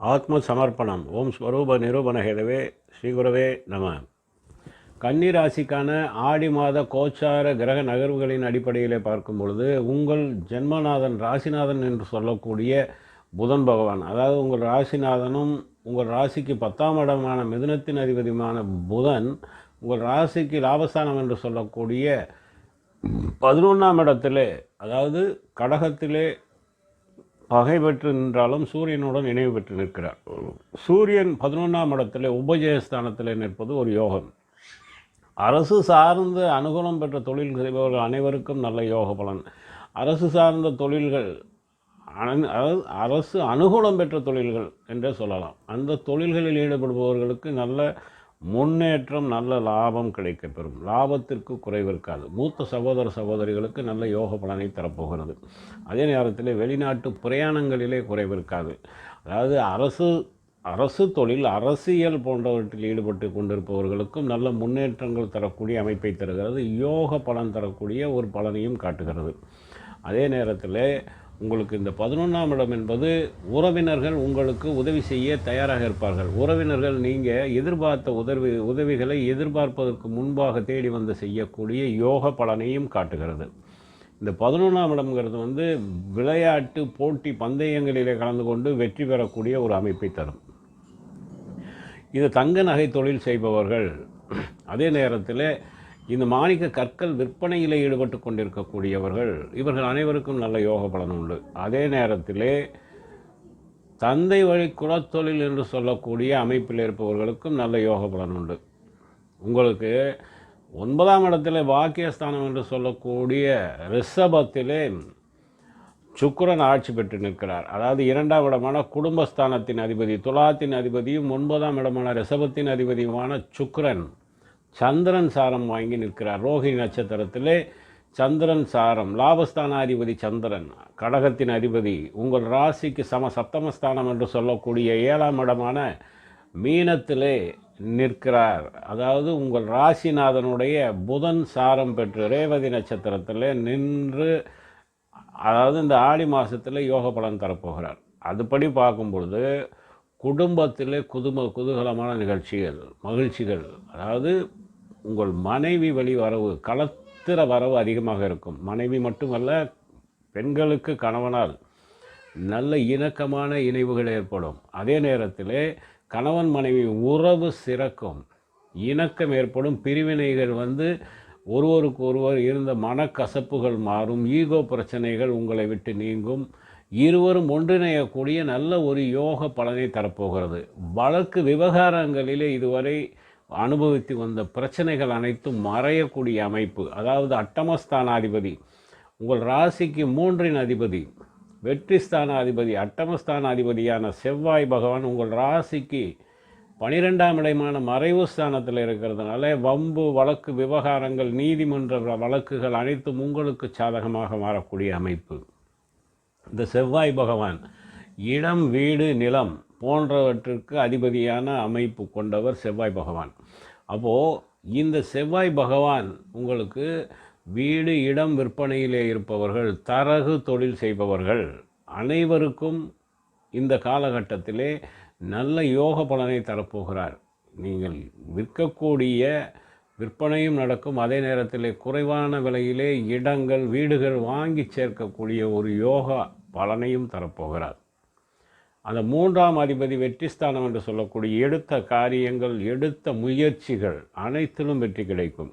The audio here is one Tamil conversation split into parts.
ஆத்ம சமர்ப்பணம் ஓம் ஸ்வரூப நிரூபண ஹேதவே ஸ்ரீகுரவே நம. கன்னிராசிக்கான ஆடி மாத கோச்சார கிரக நகர்வுகளின் அடிப்படையிலே பார்க்கும் பொழுது உங்கள் ஜென்மநாதன் ராசிநாதன் என்று சொல்லக்கூடிய புதன் பகவான் அதாவது உங்கள் ராசிநாதனும் உங்கள் ராசிக்கு பத்தாம் இடமான மிதுனத்தின் அதிபதியுமான புதன் உங்கள் ராசிக்கு லாபஸ்தானம் என்று சொல்லக்கூடிய பதினொன்றாம் இடத்திலே அதாவது கடகத்திலே பகை பெற்று நின்றாலும் சூரியனுடன் இணைவு பெற்று நிற்கிறார். சூரியன் பதினொன்றாம் இடத்துல உபஜயஸ்தானத்தில் நிற்பது ஒரு யோகம். அரசு சார்ந்த அனுகூலம் பெற்ற தொழில் செய்பவர்கள் அனைவருக்கும் நல்ல யோக பலன். அரசு சார்ந்த தொழில்கள் அன- அரசு அனுகூலம் பெற்ற தொழில்கள் என்றே சொல்லலாம். அந்த தொழில்களில் ஈடுபடுபவர்களுக்கு நல்ல முன்னேற்றம் நல்ல லாபம் கிடைக்கப்பெறும். லாபத்திற்கு குறைவு இருக்காது. மூத்த சகோதர சகோதரிகளுக்கு நல்ல யோக பலனை தரப்போகிறது. அதே நேரத்தில் வெளிநாட்டு பிரயாணங்களிலே குறைவு இருக்காது. அதாவது அரசு அரசு தொழில் அரசியல் போன்றவற்றில் ஈடுபட்டு கொண்டிருப்பவர்களுக்கும் நல்ல முன்னேற்றங்கள் தரக்கூடிய அமைப்பை தருகிறது. யோக பலன் தரக்கூடிய ஒரு பலனையும் காட்டுகிறது. அதே நேரத்தில் உங்களுக்கு இந்த பதினொன்றாம் இடம் என்பது உறவினர்கள் உங்களுக்கு உதவி செய்ய தயாராக இருப்பார்கள். உறவினர்கள் நீங்கள் எதிர்பார்த்த உதவி உதவிகளை எதிர்பார்ப்பதற்கு முன்பாக தேடி வந்து செய்யக்கூடிய யோக பலனையும் காட்டுகிறது. இந்த பதினொன்றாம் இடம்ங்கிறது வந்து விளையாட்டு போட்டி பந்தயங்களிலே கலந்து கொண்டு வெற்றி பெறக்கூடிய ஒரு அமைப்பை தரும். இது தங்க நகை தொழில் செய்பவர்கள் அதே நேரத்தில் இந்த மாணிக்க கற்கள் விற்பனையில் ஈடுபட்டு கொண்டிருக்கக்கூடியவர்கள் இவர்கள் அனைவருக்கும் நல்ல யோக பலன் உண்டு. அதே நேரத்திலே தந்தை வழி குலத்தொழில் என்று சொல்லக்கூடிய அமைப்பில் இருப்பவர்களுக்கும் நல்ல யோக பலன் உண்டு. உங்களுக்கு ஒன்பதாம் இடத்திலே வாக்கியஸ்தானம் என்று சொல்லக்கூடிய ரிஷபத்திலே சுக்கரன் ஆட்சி பெற்று நிற்கிறார். அதாவது இரண்டாம் இடமான குடும்பஸ்தானத்தின் அதிபதி துலாத்தின் அதிபதியும் ஒன்பதாம் இடமான ரிஷபத்தின் அதிபதியுமான சுக்கரன். சந்திரன் சாரம் வாங்கி நிற்கிறார். ரோஹிணி நட்சத்திரத்திலே சந்திரன் சாரம். லாபஸ்தானாதிபதி சந்திரன். கடகத்தின் அதிபதி. உங்கள் ராசிக்கு சம சப்தமஸ்தானம் என்று சொல்லக்கூடிய ஏழாம் இடமான மீனத்திலே நிற்கிறார். அதாவது உங்கள் ராசிநாதனுடைய புதன் சாரம் பெற்று ரேவதி நட்சத்திரத்திலே நின்று அதாவது இந்த ஆடி மாதத்தில் யோக பலன் தரப்போகிறார். அதுபடி பார்க்கும் பொழுது குடும்பத்தில் குதும குதூகலமான நிகழ்ச்சிகள் மகிழ்ச்சிகள் அதாவது உங்கள் மனைவி வழி வரவு களத்திர வரவு அதிகமாக இருக்கும். மனைவி மட்டுமல்ல பெண்களுக்கு கணவனால் நல்ல இணக்கமான இணைவுகள் ஏற்படும். அதே நேரத்தில் கணவன் மனைவி உறவு சிறக்கும். இணக்கம் ஏற்படும். பிரிவினைகள் வந்து ஒருவருக்கு ஒருவர் இருந்த மனக்கசப்புகள் மாறும். ஈகோ பிரச்சனைகள் உங்களை விட்டு நீங்கும். இருவரும் ஒன்றிணையக்கூடிய நல்ல ஒரு யோக பலனை தரப்போகிறது. வழக்கு விவகாரங்களிலே இதுவரை அனுபவித்து வந்த பிரச்சனைகள் அனைத்தும் மறையக்கூடிய அமைப்பு. அதாவது அட்டமஸ்தானாதிபதி உங்கள் ராசிக்கு மூன்றின் அதிபதி வெற்றி ஸ்தானாதிபதி அட்டமஸ்தானாதிபதியான செவ்வாய் பகவான் உங்கள் ராசிக்கு பனிரெண்டாம் இடமான மறைவு ஸ்தானத்தில் இருக்கிறதுனால வம்பு வழக்கு விவகாரங்கள் நீதிமன்ற வழக்குகள் அனைத்தும் உங்களுக்கு சாதகமாக மாறக்கூடிய அமைப்பு. இந்த செவ்வாய் பகவான் இடம் வீடு நிலம் போன்றவற்றிற்கு அதிபதியான அமைப்பு கொண்டவர் செவ்வாய் பகவான். அப்போது இந்த செவ்வாய் பகவான் உங்களுக்கு வீடு இடம் விற்பனையிலே இருப்பவர்கள் தரகு தொழில் செய்பவர்கள் அனைவருக்கும் இந்த காலகட்டத்திலே நல்ல யோக பலனை தரப்போகிறார். நீங்கள் விற்கக்கூடிய விற்பனையும் நடக்கும். அதே நேரத்தில் குறைவான விலையிலே இடங்கள் வீடுகள் வாங்கி சேர்க்கக்கூடிய ஒரு யோகா பலனையும் தரப்போகிறார். அந்த மூன்றாம் அதிபதி வெற்றிஸ்தானம் என்று சொல்லக்கூடிய எடுத்த காரியங்கள் எடுத்த முயற்சிகள் அனைத்திலும் வெற்றி கிடைக்கும்.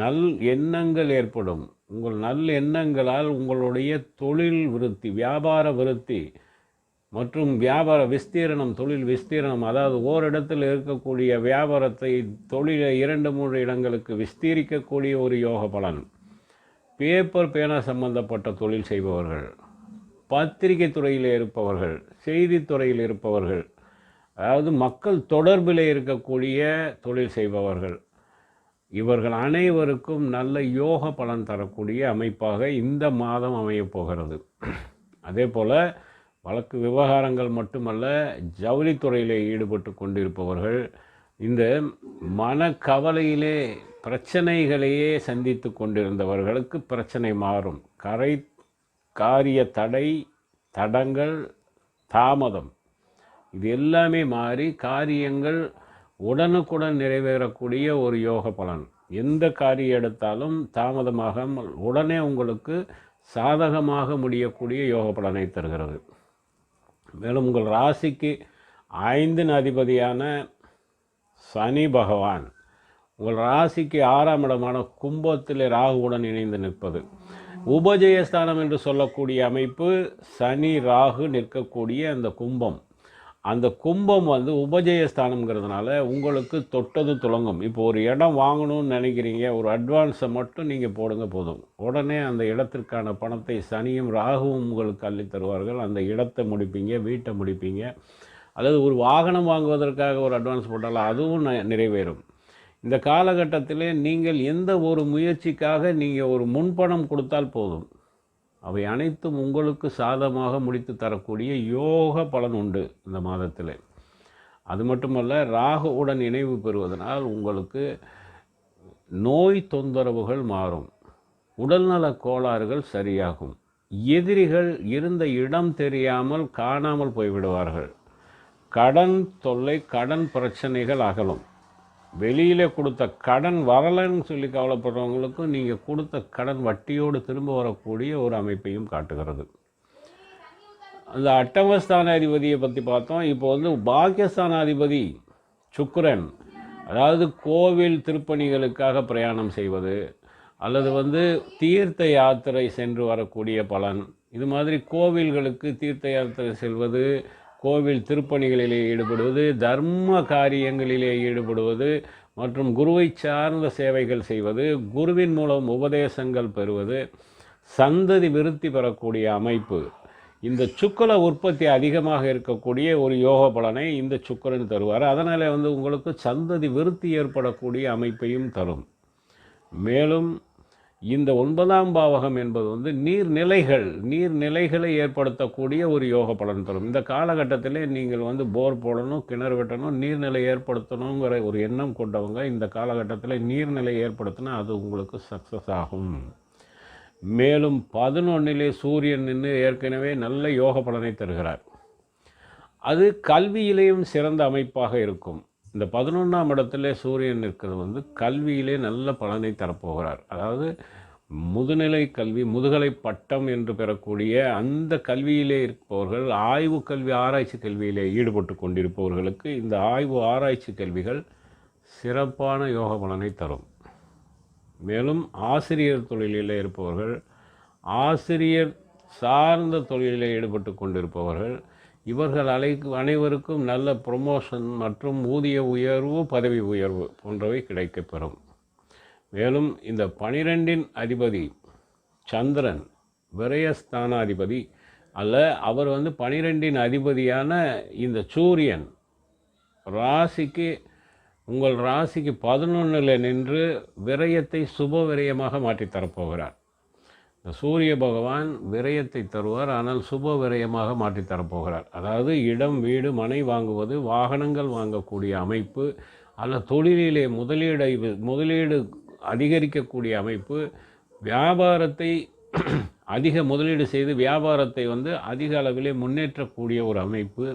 நல் எண்ணங்கள் ஏற்படும். உங்கள் நல் எண்ணங்களால் உங்களுடைய தொழில் விருத்தி வியாபார விருத்தி மற்றும் வியாபார விஸ்தீரணம் தொழில் விஸ்தீரணம் அதாவது ஓரிடத்தில் இருக்கக்கூடிய வியாபாரத்தை தொழிலை இரண்டு மூன்று இடங்களுக்கு விஸ்தீரிக்கக்கூடிய ஒரு யோக பலன். பேப்பர் பேனா சம்பந்தப்பட்ட தொழில் செய்பவர்கள். பத்திரிகை துறையில் இருப்பவர்கள் செய்தித்துறையில் இருப்பவர்கள் அதாவது மக்கள் தொடர்பில் இருக்கக்கூடிய தொழில் செய்பவர்கள் இவர்கள் அனைவருக்கும் நல்ல யோக பலன் தரக்கூடிய அமைப்பாக இந்த மாதம் அமையப் போகிறது. அதே போல் வழக்கு விவகாரங்கள் மட்டுமல்ல ஜவுளித்துறையில் ஈடுபட்டு கொண்டிருப்பவர்கள் இந்த மனக்கவலையிலே பிரச்சனைகளையே சந்தித்து கொண்டிருந்தவர்களுக்கு பிரச்சனை மாறும். கரை காரிய தடை தடங்கள் தாமதம். இது எல்லாமே மாறி காரியங்கள் உடனுக்குடன் நிறைவேறக்கூடிய ஒரு யோக பலன். எந்த காரியம் எடுத்தாலும் தாமதமாகாமல் உடனே உங்களுக்கு சாதகமாக முடியக்கூடிய யோக பலனை தருகிறது. மேலும் உங்கள் ராசிக்கு ஐந்தின் அதிபதியான சனி பகவான். உங்கள் ராசிக்கு ஆறாம் இடமான கும்பத்தில் ராகுவுடன் இணைந்து நிற்பது. உபஜயஸ்தானம் என்று சொல்லக்கூடிய அமைப்பு சனி ராகு நிற்கக்கூடிய அந்த கும்பம். அந்த கும்பம் வந்து உபஜயஸ்தானம்ங்கிறதுனால உங்களுக்கு தொட்டது துளங்கும் இப்போ ஒரு இடம் வாங்கணும்னு நினைக்கிறீங்க ஒரு அட்வான்ஸை மட்டும் நீங்கள் போடுங்க போதும். உடனே அந்த இடத்திற்கான பணத்தை சனியும் ராகுவும் உங்களுக்கு அள்ளி தருவார்கள். அந்த இடத்தை முடிப்பீங்க வீட்டை முடிப்பீங்க. அல்லது ஒரு வாகனம் வாங்குவதற்காக ஒரு அட்வான்ஸ் போட்டாலும் அதுவும் நிறைவேறும். இந்த காலகட்டத்தில் நீங்கள் எந்த ஒரு முயற்சிக்காக நீங்கள் ஒரு முன்பணம் கொடுத்தால் போதும். அவை அனைத்தும் உங்களுக்கு சாதமாக முடித்து தரக்கூடிய யோக பலன் உண்டு இந்த மாதத்தில். அது மட்டுமல்ல ராகுவுடன் இணைவு பெறுவதனால் உங்களுக்கு நோய் தொந்தரவுகள் மாறும். உடல்நல கோளாறுகள் சரியாகும். எதிரிகள் இருந்த இடம் தெரியாமல் காணாமல் போய்விடுவார்கள். கடன் தொல்லை கடன் பிரச்சனைகள் அகலும். வெளியில் கொடுத்த கடன் வரலைன்னு சொல்லி கவலைப்படுறவங்களுக்கும் நீங்கள் கொடுத்த கடன் வட்டியோடு திரும்ப வரக்கூடிய ஒரு அமைப்பையும் காட்டுகிறது. அந்த அட்டமஸ்தான அதிபதியை பற்றி பார்த்தோம். இப்போ வந்து பாக்கியஸ்தானாதிபதி சுக்கரன் அதாவது கோவில் திருப்பணிகளுக்காக பிரயாணம் செய்வது அல்லது வந்து தீர்த்த யாத்திரை சென்று வரக்கூடிய பலன் இது மாதிரி கோவில்களுக்கு தீர்த்த யாத்திரை செல்வது கோவில் திருப்பணிகளிலே ஈடுபடுவது தர்ம காரியங்களிலே ஈடுபடுவது மற்றும் குருவை சார்ந்த சேவைகள் செய்வது குருவின் மூலம் உபதேசங்கள் பெறுவது சந்ததி விருத்தி பெறக்கூடிய அமைப்பு. இந்த சுக்கல உற்பத்தி அதிகமாக இருக்கக்கூடிய ஒரு யோக பலனை இந்த சுக்கரன் தருவார். அதனால் வந்து உங்களுக்கு சந்ததி விருத்தி ஏற்படக்கூடிய அமைப்பையும் தரும். மேலும் இந்த ஒன்பதாம் பாவகம் என்பது வந்து நீர்நிலைகள் நீர்நிலைகளை ஏற்படுத்தக்கூடிய ஒரு யோக பலன் தரும். இந்த காலகட்டத்தில் நீங்கள் வந்து போர் போடணும் கிணறு வெட்டணும் நீர்நிலை ஏற்படுத்தணுங்கிற ஒரு எண்ணம் கொண்டவங்க இந்த காலகட்டத்தில் நீர்நிலை ஏற்படுத்தினா அது உங்களுக்கு சக்ஸஸ் ஆகும். மேலும் பதினொன்னிலே சூரியன் நின்று ஏற்கனவே நல்ல யோக பலனை தருகிறார். அது கல்வியிலேயும் சிறந்த அமைப்பாக இருக்கும். இந்த பதினொன்றாம் இடத்துல சூரியன் இருக்கிறது வந்து கல்வியிலே நல்ல பலனை தரப்போகிறார். அதாவது முதுநிலை கல்வி முதுகலை பட்டம் என்று பெறக்கூடிய அந்த கல்வியிலே இருப்பவர்கள் ஆய்வு கல்வி ஆராய்ச்சி கல்வியிலே ஈடுபட்டு கொண்டிருப்பவர்களுக்கு இந்த ஆய்வு ஆராய்ச்சி கல்விகள் சிறப்பான யோக பலனை தரும். மேலும் ஆசிரியர் தொழிலில் இருப்பவர்கள் ஆசிரியர் சார்ந்த தொழிலில் ஈடுபட்டு கொண்டிருப்பவர்கள் இவர்கள் அலை அனைவருக்கும் நல்ல ப்ரொமோஷன் மற்றும் ஊதிய உயர்வு பதவி உயர்வு போன்றவை கிடைக்கப்பெறும். மேலும் இந்த பனிரெண்டின் அதிபதி சந்திரன் விரயஸ்தானாதிபதி அல்ல அவர் வந்து பனிரெண்டின் அதிபதியான இந்த சூரியன். ராசிக்கு உங்கள் ராசிக்கு பதினொன்றில் நின்று விரயத்தை சுப விரயமாக மாற்றித்தரப்போகிறார். சூரிய பகவான் விரயத்தை தருவார் ஆனால் சுப விரயமாக மாற்றித்தரப்போகிறார் அதாவது இடம் வீடு மனை வாங்குவது வாகனங்கள் வாங்கக்கூடிய அமைப்பு அல்ல தொழிலிலே முதலீடை முதலீடு அதிகரிக்கக்கூடிய அமைப்பு வியாபாரத்தை அதிக முதலீடு செய்து வியாபாரத்தை வந்து அதிக அளவிலே முன்னேற்றக்கூடிய ஒரு அமைப்பு.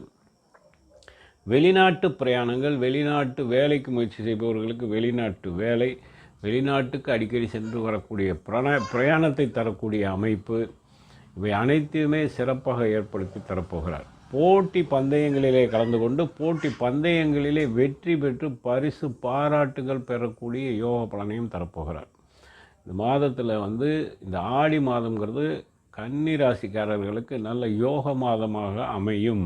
வெளிநாட்டு பிரயாணங்கள் வெளிநாட்டு வேலைக்கு முயற்சி செய்பவர்களுக்கு வெளிநாட்டு வேலை வெளிநாட்டுக்கு அடிக்கடி சென்று வரக்கூடிய பிரண பிரயாணத்தை தரக்கூடிய அமைப்பு இவை அனைத்தையுமே சிறப்பாக ஏற்படுத்தி தரப்போகிறார். போட்டி பந்தயங்களிலே கலந்து கொண்டு போட்டி பந்தயங்களிலே வெற்றி பெற்று பரிசு பாராட்டுகள் பெறக்கூடிய யோக பலனையும் தரப்போகிறார். இந்த மாதத்தில் வந்து இந்த ஆடி மாதங்கிறது கன்னி ராசிக்காரர்களுக்கு நல்ல யோக மாதமாக அமையும்.